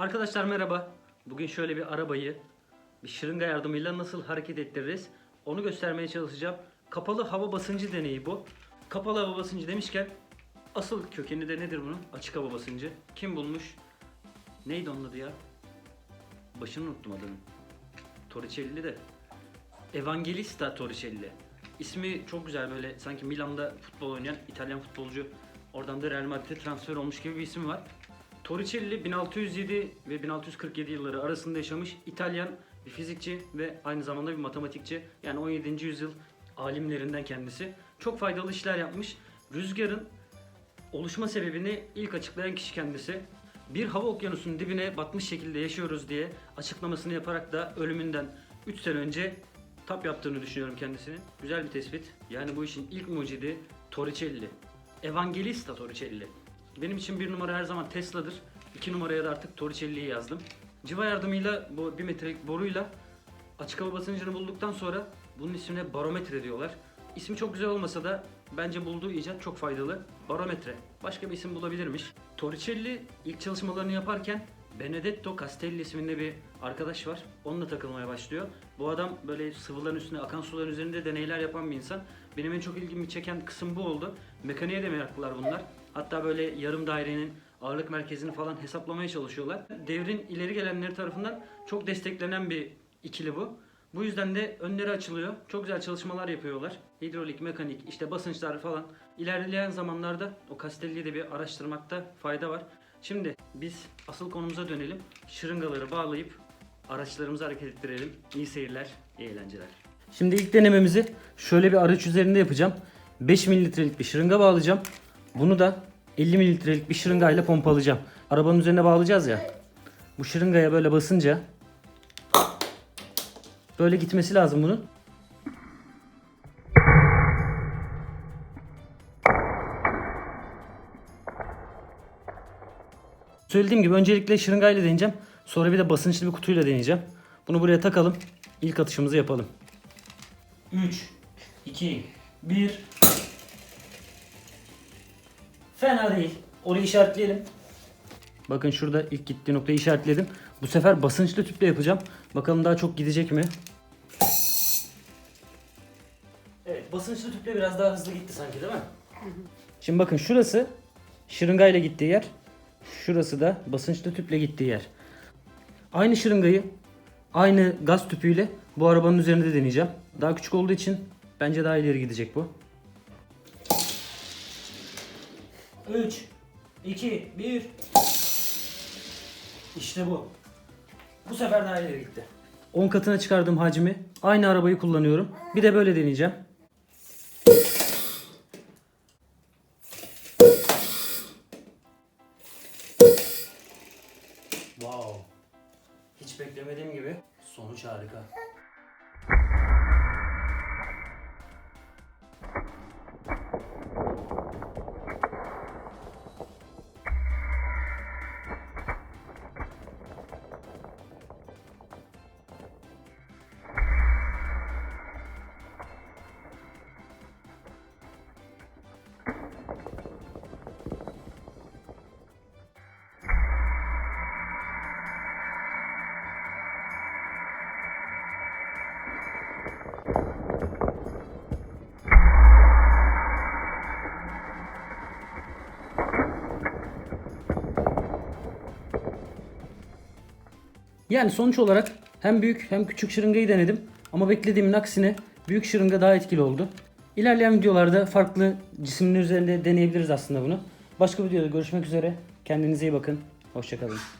Arkadaşlar merhaba. Bugün şöyle bir arabayı bir şırınga yardımıyla nasıl hareket ettiririz onu göstermeye çalışacağım. Kapalı hava basıncı deneyi bu. Kapalı hava basıncı demişken asıl kökeni de nedir bunun? Açık hava basıncı. Kim bulmuş? Neydi onun adı ya? Başını unuttum adını. Torricelli de. Evangelista Torricelli. İsmi çok güzel böyle sanki Milan'da futbol oynayan İtalyan futbolcu. Oradan da Real Madrid'e transfer olmuş gibi bir isim var. Torricelli 1607 ve 1647 yılları arasında yaşamış İtalyan bir fizikçi ve aynı zamanda bir matematikçi. Yani 17. yüzyıl alimlerinden kendisi. Çok faydalı işler yapmış. Rüzgarın oluşma sebebini ilk açıklayan kişi kendisi. Bir hava okyanusunun dibine batmış şekilde yaşıyoruz diye açıklamasını yaparak da ölümünden 3 sene önce tap yaptığını düşünüyorum kendisinin. Güzel bir tespit. Yani bu işin ilk mucidi Torricelli. Evangelista Torricelli. Benim için bir numara her zaman Tesla'dır. İki numaraya da artık Torricelli'yi yazdım. Civa yardımıyla bu 1 metrelik boruyla açık hava basıncını bulduktan sonra bunun ismine barometre diyorlar. İsmi çok güzel olmasa da bence bulduğu icat çok faydalı. Barometre. Başka bir isim bulabilirmiş. Torricelli ilk çalışmalarını yaparken Benedetto Castelli isminde bir arkadaş var. Onunla takılmaya başlıyor. Bu adam böyle sıvıların üstüne, akan suların üzerinde deneyler yapan bir insan. Benim en çok ilgimi çeken kısım bu oldu. Mekaniğe de meraklılar bunlar. Hatta böyle yarım dairenin ağırlık merkezini falan hesaplamaya çalışıyorlar. Devrin ileri gelenleri tarafından çok desteklenen bir ikili bu. Bu yüzden de önleri açılıyor. Çok güzel çalışmalar yapıyorlar. Hidrolik, mekanik, işte basınçlar falan. İlerleyen zamanlarda o Castelli'yi de bir araştırmakta fayda var. Şimdi biz asıl konumuza dönelim. Şırıngaları bağlayıp araçlarımızı hareket ettirelim. İyi seyirler, iyi eğlenceler. Şimdi ilk denememizi şöyle bir araç üzerinde yapacağım. 5 mililitrelik bir şırınga bağlayacağım. Bunu da 50 mililitrelik bir şırıngayla pompalayacağım. Arabanın üzerine bağlayacağız ya. Bu şırıngaya böyle basınca böyle gitmesi lazım bunun. Söylediğim gibi öncelikle şırıngayla deneyeceğim. Sonra bir de basınçlı bir kutuyla deneyeceğim. Bunu buraya takalım. İlk atışımızı yapalım. 3, 2, 1. Fena değil. Orayı işaretleyelim. Bakın şurada ilk gittiği noktayı işaretledim. Bu sefer basınçlı tüple yapacağım. Bakalım daha çok gidecek mi? Evet basınçlı tüple biraz daha hızlı gitti sanki değil mi? Şimdi bakın şurası şırıngayla gittiği yer. Şurası da basınçlı tüple gittiği yer. Aynı şırıngayı aynı gaz tüpüyle bu arabanın üzerinde deneyeceğim. Daha küçük olduğu için bence daha ileri gidecek bu. 3 2 1 İşte bu. Bu sefer daha ileri gitti. 10 katına çıkardığım hacmi aynı arabayı kullanıyorum. Bir de böyle deneyeceğim. Wow. Hiç beklemediğim gibi sonuç harika. Yani sonuç olarak hem büyük hem küçük şırıngayı denedim. Ama beklediğimin aksine büyük şırınga daha etkili oldu. İlerleyen videolarda farklı cisimler üzerinde deneyebiliriz aslında bunu. Başka videoda görüşmek üzere. Kendinize iyi bakın. Hoşçakalın.